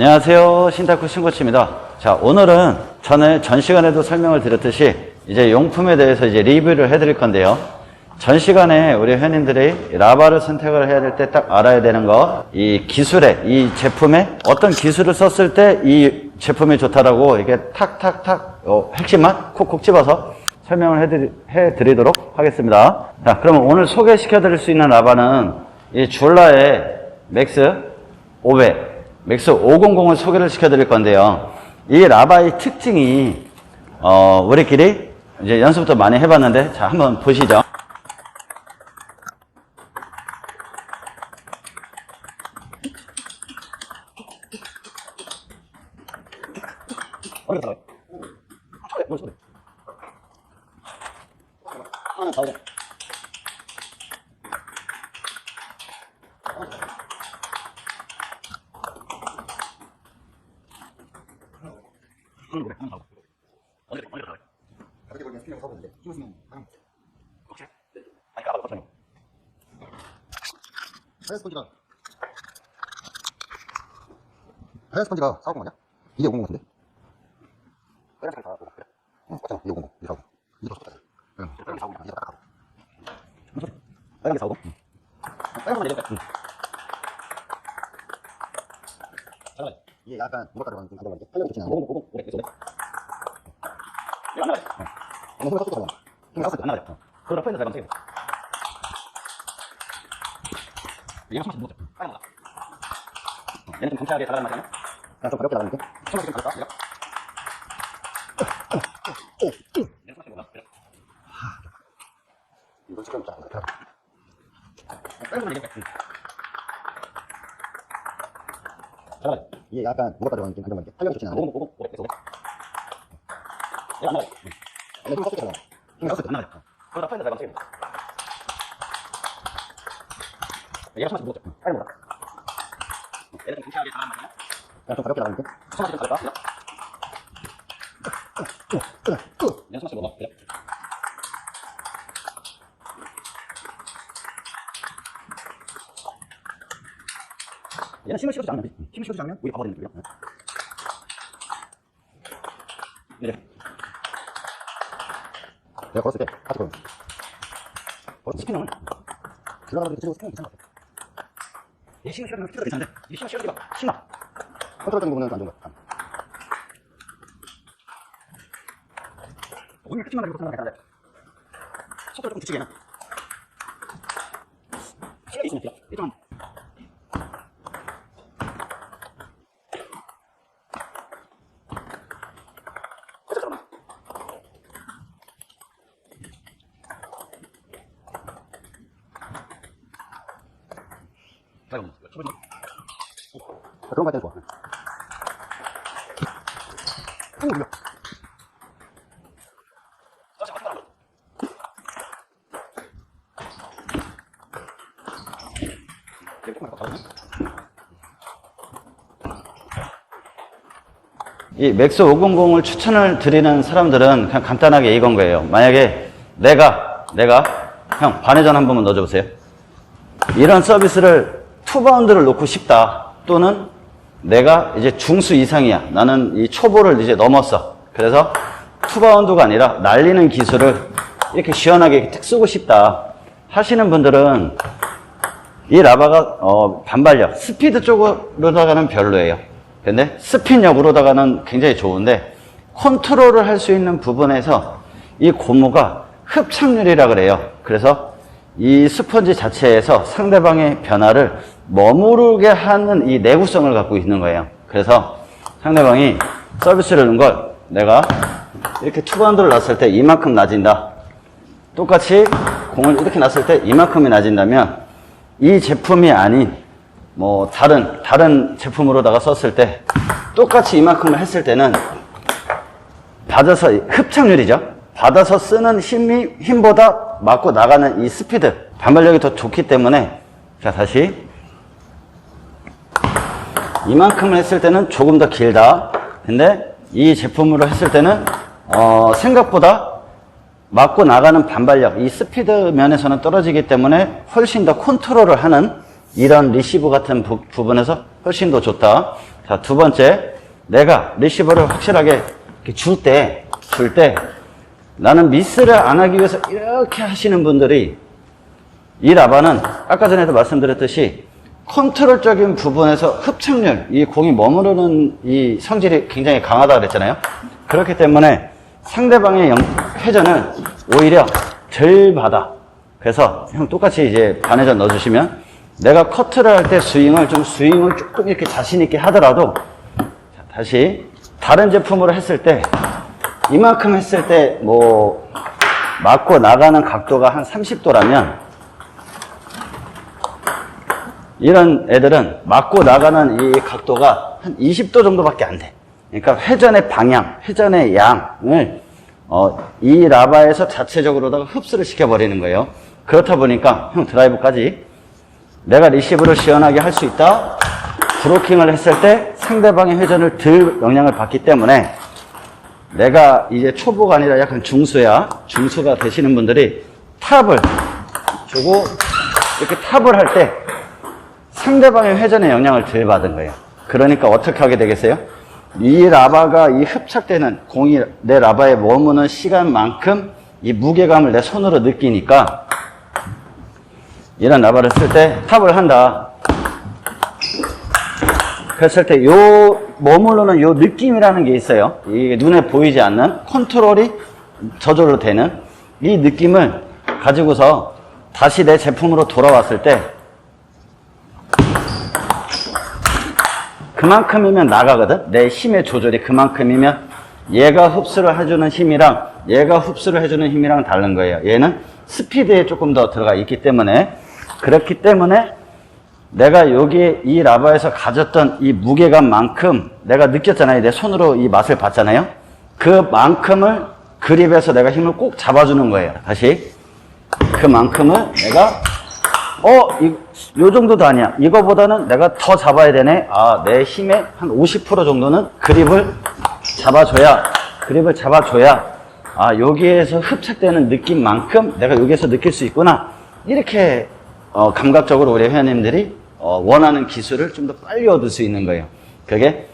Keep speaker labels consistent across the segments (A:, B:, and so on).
A: 안녕하세요. 신타쿠 신코치입니다. 자, 오늘은 전에 전 시간에도 설명을 드렸듯이 이제 용품에 대해서 이제 리뷰를 해드릴 건데요. 전 시간에 우리 회원님들이 라바를 선택을 해야 될 때 딱 알아야 되는 거, 이 기술에, 이 제품에 어떤 기술을 썼을 때 이 제품이 좋다라고 이게 탁탁탁 어, 핵심만 콕콕 집어서 설명을 해드리, 해드리도록 하겠습니다. 자, 그러면 오늘 소개시켜 드릴 수 있는 라바는 이 줄라의 맥스 500, 맥스 500을 소개를 시켜 드릴 건데요. 이 라바의 특징이, 어, 우리끼리 이제 연습도 많이 해봤는데, 자, 한번 보시죠.
B: 하 얀 스펀지가 하얀 스펀지가 450 아니야? 이게 50 같은데? 빨간 색깔 다 그래 응 맞잖아. 이게 50 이게 450 이게 더 좋다. 응. 빨간 게450 이게 딱450 빨간 게 450? 응. 빨간 거만 내릴까? 응 이게 약간 무겁다고 하는 좀 가져가는데 활력이 좋진 않아 50 50 그래 그래
A: 이거 안 나가죠?
B: 어 힘을 섞어서 가져가 힘을 섞어서
A: 안 나가죠? 그거랑 포인트 잘못 챙겨. 얘가 숨을 못 줘. 빨리 나가. 얘는 좀 경쾌하게 잘하는 맛이야.
B: 그냥 좀 가볍게 나가는데
A: 숨을 좀 가볍다. 얘가. 얘는 못.
B: 이거 지금 딱 이렇게 하고.
A: 빨리 좀얘
B: 이게 약간 무겁다고 하는 좀 가져가는데 활력이 좋진 않아
A: 오공 오공 오래 계속 오래. 얘가 안 나가.
B: 근데 힘을 섞어서 가져가 힘을 섞어서
A: 안 나가. 그러다 포인트 잘못 챙겨. 얘가 숨을 못 줘. 빨리 못 나. 얘는 좀 경쾌하게 잘하는 맛이야.
B: 그냥 좀 가볍게 나가는데
A: 숨을 좀 가볍다. 숨을 못 나. 그래. 얘는 힘을 실어주지 않으면 힘을 실어주지 않으면 우리 가버리는 거예요. 이래.
B: 내가 걸었을 때 같이 걸어
A: 어, 스피너는
B: 들어가는 게 스피는 괜찮은 것 같아
A: 얘 힘을 실어주면 스피너가 괜찮은데 이 힘을 실어주기가 심하.
B: 컨트롤적인 부분은 안 좋은 것 같아
A: 오늘 끝만 가지고 생각하면 괜찮은데 속도를 조금 붙이게 해놔. 있으면 돼요. 일단 어쨌든 잠깐만, 초보지 마.
B: 자, 그런 거 할 때는 좋아 오.
A: 이 맥스 500을 추천을 드리는 사람들은 그냥 간단하게 이건 거예요. 만약에 내가, 내가, 형, 반회전 한 번만 넣어줘 보세요. 이런 서비스를 투바운드를 놓고 싶다. 또는 내가 이제 중수 이상이야. 나는 이 초보를 이제 넘었어. 그래서 투바운드가 아니라 날리는 기술을 이렇게 시원하게 이렇게 탁 쓰고 싶다. 하시는 분들은 이 라바가 어, 반발력, 스피드 쪽으로다가는 별로예요. 근데 스핀력으로다가는 굉장히 좋은데 컨트롤을 할 수 있는 부분에서 이 고무가 흡착률이라 그래요. 그래서 이 스펀지 자체에서 상대방의 변화를 머무르게 하는 이 내구성을 갖고 있는 거예요. 그래서 상대방이 서비스를 넣은 걸 내가 이렇게 투바운드를 놨을 때 이만큼 낮아진다. 똑같이 공을 이렇게 놨을 때 이만큼이 낮아진다면 이 제품이 아닌 뭐 다른 다른 제품으로다가 썼을 때 똑같이 이만큼을 했을 때는 받아서 흡착률이죠. 받아서 쓰는 힘이 힘보다 맞고 나가는 이 스피드 반발력이 더 좋기 때문에 자 다시 이만큼을 했을 때는 조금 더 길다. 근데 이 제품으로 했을 때는 어, 생각보다 맞고 나가는 반발력, 이 스피드 면에서는 떨어지기 때문에 훨씬 더 컨트롤을 하는 이런 리시브 같은 부, 부분에서 훨씬 더 좋다. 자, 두 번째, 내가 리시버를 확실하게 줄 때, 줄 때, 나는 미스를 안 하기 위해서 이렇게 하시는 분들이 이 라바는 아까 전에도 말씀드렸듯이 컨트롤적인 부분에서 흡착률, 이 공이 머무르는 이 성질이 굉장히 강하다 그랬잖아요. 그렇기 때문에 상대방의 영- 회전을 오히려 덜 받아. 그래서 형 똑같이 이제 반회전 넣어주시면 내가 커트를 할 때 스윙을 좀 스윙을 조금 이렇게 자신 있게 하더라도 자, 다시 다른 제품으로 했을 때 이만큼 했을 때 뭐 맞고 나가는 각도가 한 30도라면 이런 애들은 맞고 나가는 이 각도가 한 20도 정도밖에 안 돼. 그러니까 회전의 방향, 회전의 양을 어, 이 라바에서 자체적으로다가 흡수를 시켜버리는 거예요. 그렇다 보니까 형 드라이브까지 내가 리시브를 시원하게 할 수 있다. 브로킹을 했을 때 상대방의 회전을 덜 영향을 받기 때문에 내가 이제 초보가 아니라 약간 중수야. 중수가 되시는 분들이 탑을 주고 이렇게 탑을 할때 상대방의 회전에 영향을 덜 받은 거예요. 그러니까 어떻게 하게 되겠어요? 이 라바가 이 흡착되는 공이 내 라바에 머무는 시간만큼 이 무게감을 내 손으로 느끼니까 이런 라바를 쓸 때 탑을 한다. 그랬을 때 요 머무르는 요 느낌이라는 게 있어요. 이게 눈에 보이지 않는 컨트롤이 저절로 되는 이 느낌을 가지고서 다시 내 제품으로 돌아왔을 때 그만큼이면 나가거든. 내 힘의 조절이 그만큼이면 얘가 흡수를 해주는 힘이랑 얘가 흡수를 해주는 힘이랑 다른 거예요. 얘는 스피드에 조금 더 들어가 있기 때문에 그렇기 때문에 내가 여기 이 라바에서 가졌던 이 무게감만큼 내가 느꼈잖아요. 내 손으로 이 맛을 봤잖아요. 그만큼을 그립에서 내가 힘을 꼭 잡아주는 거예요. 다시 그만큼을 내가 어, 이, 요 정도도 아니야. 이거보다는 내가 더 잡아야 되네. 아, 내 힘의 한 50% 정도는 그립을 잡아줘야, 그립을 잡아줘야, 아, 여기에서 흡착되는 느낌만큼 내가 여기에서 느낄 수 있구나. 이렇게, 어, 감각적으로 우리 회원님들이, 어, 원하는 기술을 좀 더 빨리 얻을 수 있는 거예요. 그게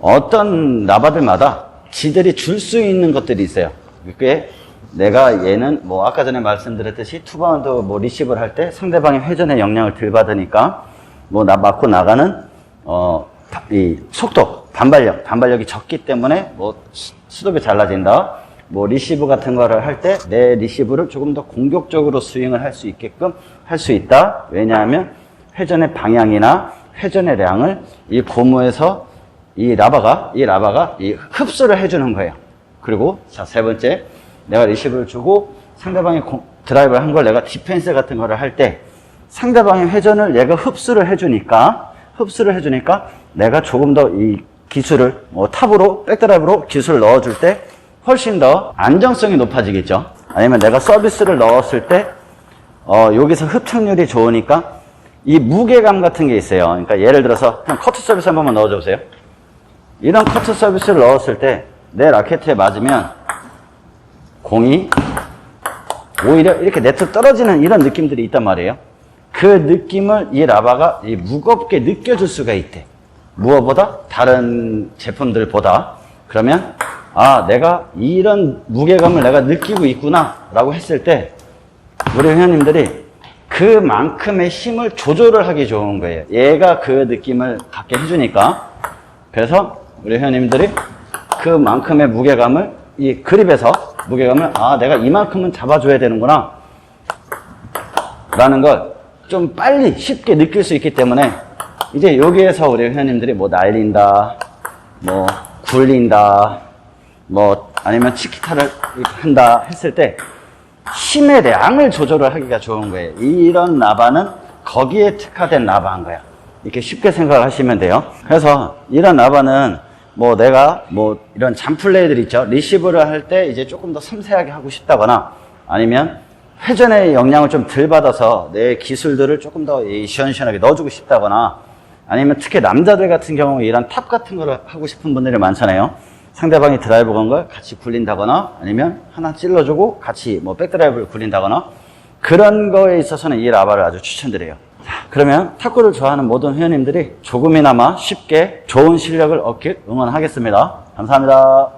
A: 어떤 라바들마다 지들이 줄 수 있는 것들이 있어요. 그게 내가 얘는 뭐 아까 전에 말씀드렸듯이 투바운드 뭐 리시브를 할 때 상대방의 회전에 영향을 덜 받으니까 뭐 나 맞고 나가는 어 이 속도 반발력 반발력이 적기 때문에 뭐 수- 수dob이 잘라진다. 뭐 리시브 같은 거를 할 때 내 리시브를 조금 더 공격적으로 스윙을 할 수 있게끔 할 수 있다. 왜냐하면 회전의 방향이나 회전의 량을 이 고무에서 이 라바가 이 라바가 이 흡수를 해주는 거예요. 그리고 자 세 번째 내가 리시브를 주고 상대방이 공- 드라이브를 한 걸 내가 디펜스 같은 거를 할 때 상대방의 회전을 얘가 흡수를 해주니까 흡수를 해주니까 내가 조금 더 이 기술을 뭐 탑으로 백드라이브로 기술을 넣어줄 때 훨씬 더 안정성이 높아지겠죠. 아니면 내가 서비스를 넣었을 때 어, 여기서 흡착률이 좋으니까 이 무게감 같은 게 있어요. 그러니까 예를 들어서 그냥 커트 서비스 한 번만 넣어줘 보세요. 이런 커트 서비스를 넣었을 때 내 라켓에 맞으면 공이 오히려 이렇게 네트 떨어지는 이런 느낌들이 있단 말이에요. 그 느낌을 이 라바가 이 무겁게 느껴줄 수가 있대. 무엇보다 다른 제품들보다 그러면 아 내가 이런 무게감을 내가 느끼고 있구나라고 했을 때 우리 회원님들이 그만큼의 힘을 조절을 하기 좋은 거예요. 얘가 그 느낌을 갖게 해주니까 그래서 우리 회원님들이 그만큼의 무게감을 이 그립에서 무게감을 아 내가 이만큼은 잡아줘야 되는구나 라는 걸 좀 빨리 쉽게 느낄 수 있기 때문에 이제 여기에서 우리 회원님들이 뭐 날린다 뭐 굴린다 뭐 아니면 치키타를 한다 했을 때 힘의 량을 조절을 하기가 좋은 거예요. 이런 라바는 거기에 특화된 라바인 거야. 이렇게 쉽게 생각하시면 돼요. 그래서 이런 라바는 뭐 내가 뭐 이런 잔플레이들 있죠. 리시브를 할 때 이제 조금 더 섬세하게 하고 싶다거나 아니면 회전의 영향을 좀 덜 받아서 내 기술들을 조금 더이 시원시원하게 넣어주고 싶다거나 아니면 특히 남자들 같은 경우 이런 탑 같은 거를 하고 싶은 분들이 많잖아요. 상대방이 드라이브 건 걸 같이 굴린다거나 아니면 하나 찔러주고 같이 뭐 백드라이브를 굴린다거나 그런 거에 있어서는 이 라바를 아주 추천드려요. 그러면 탁구를 좋아하는 모든 회원님들이 조금이나마 쉽게 좋은 실력을 얻길 응원하겠습니다. 감사합니다.